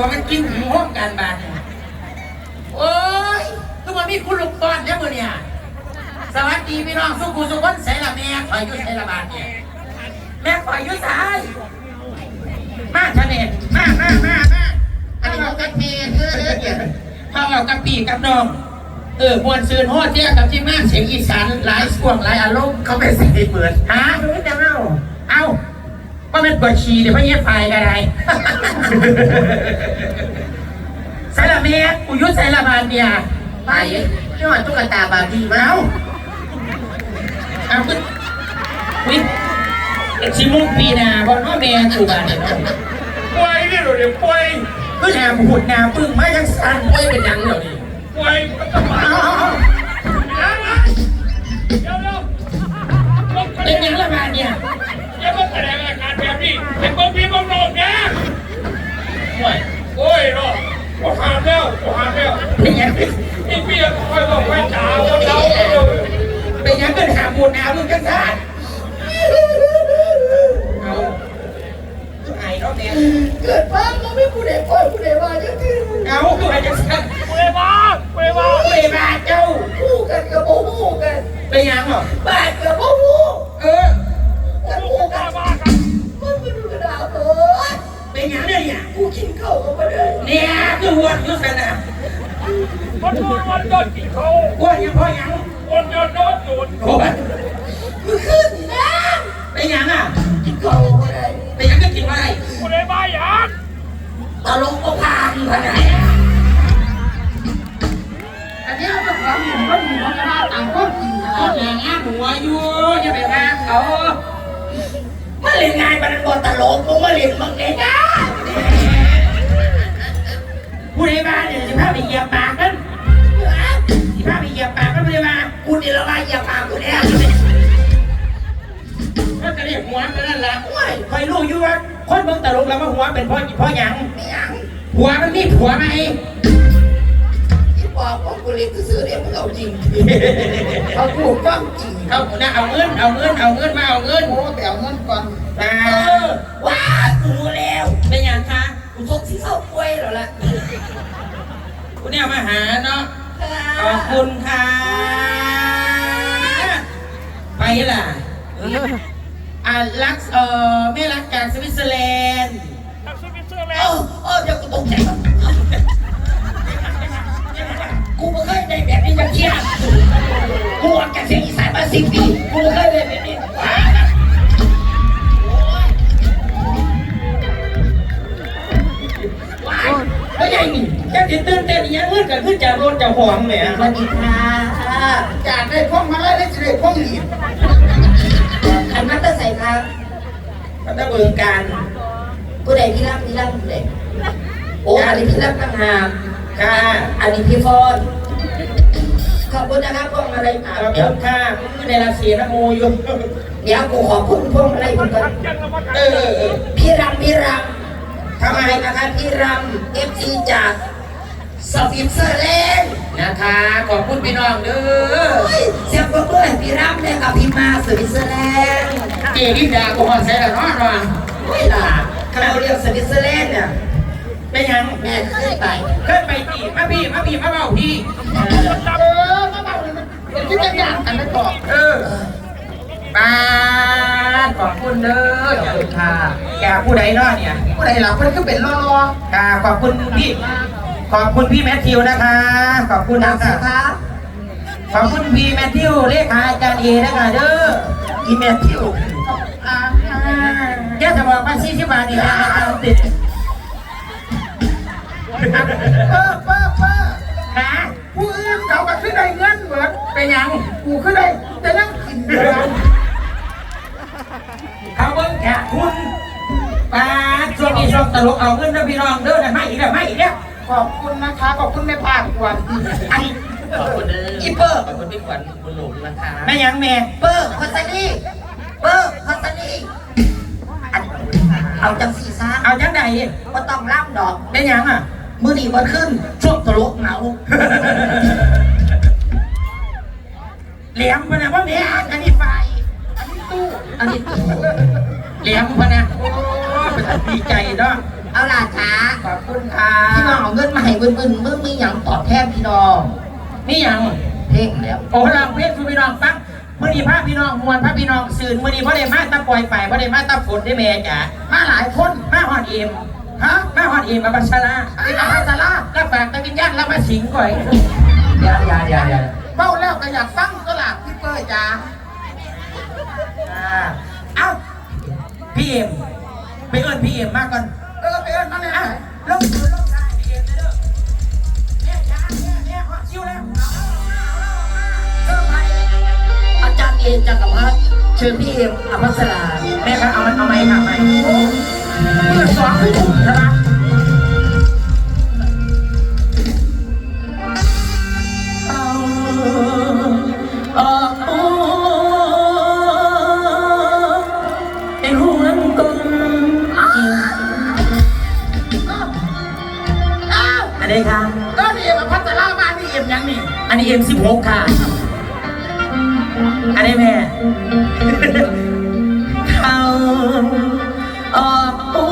ว่ามันกินหมูห้องการบานเนี่ยโอ้ยทุกวันมีคุณลูกตอนเนี่ยมือเนี่ยสวัสดีพี่น้องสุขุสุขคนใส่ละแม่ขอยอยุ่ใส่ละบาทเนี่ยแม่ขอยอยุ่สายมาชะเนตมามามามาอันนี้เขากะเทเออเออเนี่ยเขาเอากะปีกับน้องเออมวนซืนโฮเจ้ากับที่แม่เสียงอีสานหลายช่วงหลายอารมณ์เขาไม่ใส่เหมือนฮะรู้แต่เอ้าเอ้า ว่าเป็นปวดฉี่เดี๋ยวพ่อเย็บไฟกันไรใส่ละเมียกูยุดใส่ละบานเมียไปนี่ว่าตุ๊กตาบาร์บี้มาเอาเอาขึ้นวิชิมุกปีนาบอลว่าเมียกูบานเนี่ยป่วยนี่เหรอเนี่ยป่วยคือหนาบุดหนาปึ้งมายังสั่นไว้เป็นหยังเดี๋ยวนี้ป่วยก็ต้องมาเอา แล้วหาแล้วเป็นยังนี่พี่ค่อยบอกคอยจ๋าวันเราเป็นหยังเป็นหาบุดหนามึงกันสั่นเอาไอ้เขาเนี่ยเกิดมาเราไม่ผู้ใดปล่อยผู้ใดว่าจะคือเอาคือไอ้จังสั่นป่วยมาป่วยมาเวลาเจ้าคู่กันกับโอ้คู่กันเป็นยังเหรอบาดกับพูดเออ ผ่านขนอันนี้เอาของหมูก็หมูกระดาต่างก็กินเอาอย่างงี้หัวอยู่อย่าไปว่าเขามาเล่นงานมันบอตลกมึงมาเล่นมึงเนี่ยนะผู้ใดมาเนี่ยสิพาไปเหยียบปากกันสิพาไปเหยียบปากกันผู้ใดมากูนี่ละว่าอย่าพากูเนี่ยก็จะเรียกหัวไปนั่นแหละคอยรู้อยู่ว่าคนเบิ่งตลกแล้วว่าหัวเป็นพ่อพ่อหยังไม่ยัง หัวมันมีผัวไหมที่บอกว่ากูเล่นซื้อเนี่ยมึงเอาจริงเอากูฟังจริงเอาน่ะเอาเงินเอาเงินเอาเงินมาเอาเงินโอ้แต่เอาเงินก่อนอ่าเออว้ากูรู้แล้วเป็นหยังคะกูทกสิเข้าป่วยแล้วล่ะคุณเนี่ยมาหาเนาะขอบคุณค่ะไปล่ะอ่ารักเอ่อไม่รักจากสวิตเซอร์แลนด์ อเออเดี๋ยวกูตกใจก่อนกูไม่เคยได้แบบนี้จะเชียร์กูออกจากเสียงอีสานมาสิบปีกูไม่เคยได้แบบนี้ว้าว้ายแล้วยังนี่แค่ติดตื่นเต้นอีกอยังเงื่อนกันขึ้นจากรถจากห่วงเนี่สวัสดีค่ะจากได้พ่องมาแล้วได้สิได้พ่องอีกอันนั้นก็ใส่ครับมันต้องเบิงการ ผู้ใดพี่รับพี่รับผู้ใดโอ้อันนี้พี่รับต่างหากค่ะอันนี้พี่ฟอนขอบคุณนะครับพวงมาลัยมาเดี๋ยวคุณค่ะมือในราศีนะโมอยู่เดี๋ยวกูขอบคุณพวงมาลัยคุณก่อนยังละมากันเออเออพี่รำพี่รำทำไมนะคะพี่รำเอฟซีจากสวิตเซอร์แลนด์นะคะขอบคุณพี่น้องเด้อเฮ้ยเสียงปรบมือให้พี่รำเนี่ยกับพี่มาสวิตเซอร์แลนด์เจ๊ดิดากูหอดใส่ละเนาะนอน เฮ้ยล่ะถ้าเราเรียกสวิตเซอร์แลนด์เนี่ยเป็นยังแม่เคยไปเคยไปตีมาพี่มาพี่มาเบาพี่เออมาเบาเลยมันเป็นที่จะยากกันนะก่อนเออปาดขอบคุณเด้ออย่าลืมค่ะแกผู้ใดเนาะเนี่ย ผู้ใดหลับมันก็เป็นรอค่ะขอบคุณพี่ ขอบคุณพี่แมทธิวนะคะ ขอบคุณๆนะนะคะคะขอบคุณพี่แมทธิวเลขาอาจารย์เอนะคะเด้ออีเมลทิวอ่าแกจะบอกว่าสี่สิบบาทนี่นะอาจารย์ติดเป้อเป้อเป้อหาผู้อื่นเขาก็ขึ้นได้เงินเหมือนเป็นหยังกูขึ้นได้แต่นั่งกินเดือนเขาเบิ้งแขกคุณปาดช่วงนี้ช่วงตลกเอาเงินเด้อพี่น้องเด้อนะไม่อีกแล้วไม่อีกแล้วขอบคุณนะคะขอบคุณแม่ภาคกวนอันขอบคุณเด้ออีเปอร์ขอบคุณพี่ขวัญบุญหลงนะคะ แม่หยังแม่เปอร์พัสนีเปอร์พัสนีอัน เอาจังสีซ่าเอาจังใดก็ต้องล่ำดอกแม่หยังอะ มือดีวันขึ้นช่วงตลกเหงาเหลี่ยมพะนะว่าแม่อันนี้ไฟอันนี้ตู้อันนี้ตู้เหลี่ยมพะนะโอ้เป็นดีใจเนาะเอาล่ะจ้าขอบคุณค่ะพี่น้องเอาเงินมาให้บึนบึนมึงมีอย่างตอบแทนพี่น้องนี่ยัง เพ่งแล้วโอ้เราเพชรคุณพี่น้องฟังเมื่อนี้พาพี่น้องมวลพาพี่น้องสื่นเมื่อนี้พ่อได้มาตะปล่อยไปพ่อได้มาตะฝนได้แม่จ๋ามาหลายคนมาฮอดเอ็มฮะมาฮอดเอ็มมาบัชชาลาไอ้มาบัชชาลาแล้วฝากตะวิญญาณแล้วมาสิงก่อยเดี๋ยวเดี๋ยวเดี๋ยวเดี๋ยวเบ้าแล้วก็อยากฟังก็ล่ะพี่เป้ยจ๋าอ่าเอ้าพี่เอ็มไปเอิ้นพี่เอ็มมาก่อนเออไปเอิ้นมาเลยอะลงมือลง จักรพัฒน์เชิญพี่เอ็มอภัสราแม่ครับเอามันเอาไม้ค่ะไม้เปิดสองคือถูกใช่ไหมเอาเอาเอาเป็นห่วงกลมอันนี้ค่ะก็นี่เอ็มาพัฒนามาที่เอ็มยังนี่ อันนี้เอ็มสิบหกค่ะ อันนี้แม่ เขาออกโอ้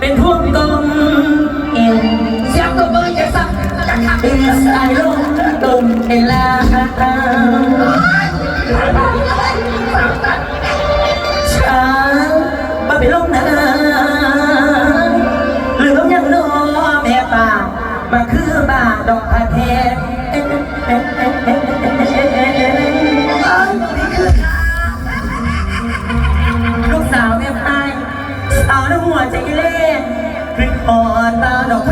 เป็นพวกกลมเอ็นเสียงก็เบอร์จะสั่งจะทำเป็นสายลมกลมเอลาช้างมาเป็นลมนาหรือลมยังรอแม่ป่ามาคือบ้าดอกอาเท นตาดอกไม้